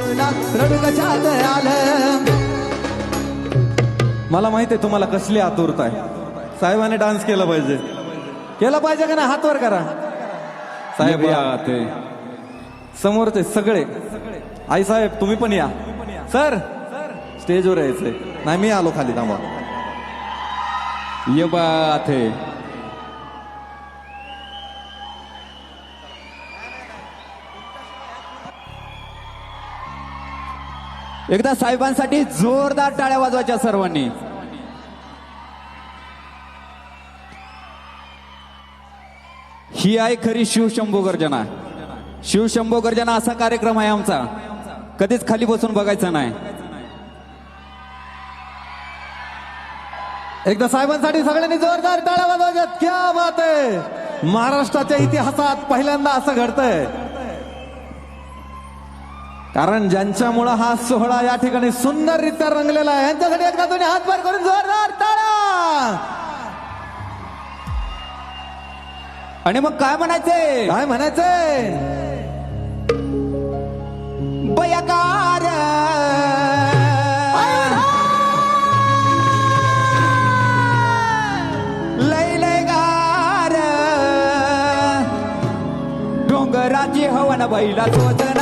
रडू कशात आलं मला माहिती आहे तुम्हाला कसली आतुरता आहे. साहेबाने डान्स केला पाहिजे. केला पाहिजे का नाही? हातवर करा. साहेब या. ते समोरचे सगळे. आई साहेब तुम्ही पण या. सर. स्टेजवर यायचंय. नाही मी आलो खाली थांबा. ये बात है. एकदा साहेबांसाठी जोरदार टाळ्या वाजवायच्या सर्वांनी. ही आहे खरी शिवशंभू गर्जना. शिवशंभू गर्जना असा कार्यक्रम आहे आमचा. कधीच खाली बसून बघायचा नाही. एकदा साहेबांसाठी सगळ्यांनी जोरदार टाळ्या वाजवायच्यात. क्या बात आहे. महाराष्ट्राच्या इतिहासात पहिल्यांदा असं घडतंय. कारण ज्यांच्यामुळं हा सोहळा या ठिकाणी सुंदररित्या रंगलेला आहे यांच्यासाठी एकदा तुम्ही हात पार करून जोरदार टाळ्या आणि मग काय म्हणायचंय काय म्हणायचंय बयकार! लय लय गार! डोंगराची हवन बैला तोच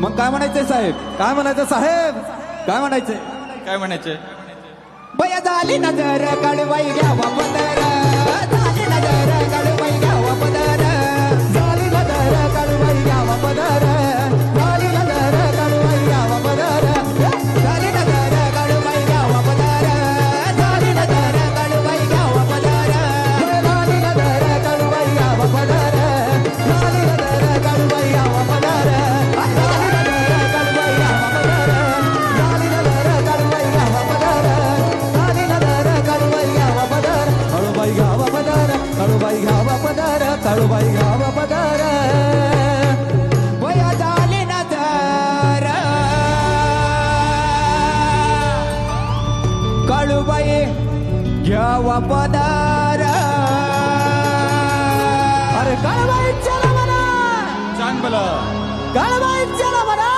मग काय म्हणायचंय साहेब? काय म्हणायचं साहेब? काय म्हणायचंय? काय म्हणायचे बया झाली नजर कडबाई घ्यावा पदर. कडबाई घ्यावा पदर बया झाली नजर कडबाई घ्यावा पदर. अरे कडबाई चला म्हणा. चांग बला. कडबाई चला म्हणा.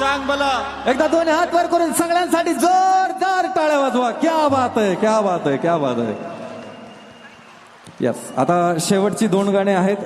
चांग बला. एकदा दोन्ही हात वर करून सगळ्यांसाठी जोरदार टाळ्या वाजवा. क्या बात आहे क्या बात आहे क्या बात आहे. यस आता शेवटची दोन गाणी आहेत.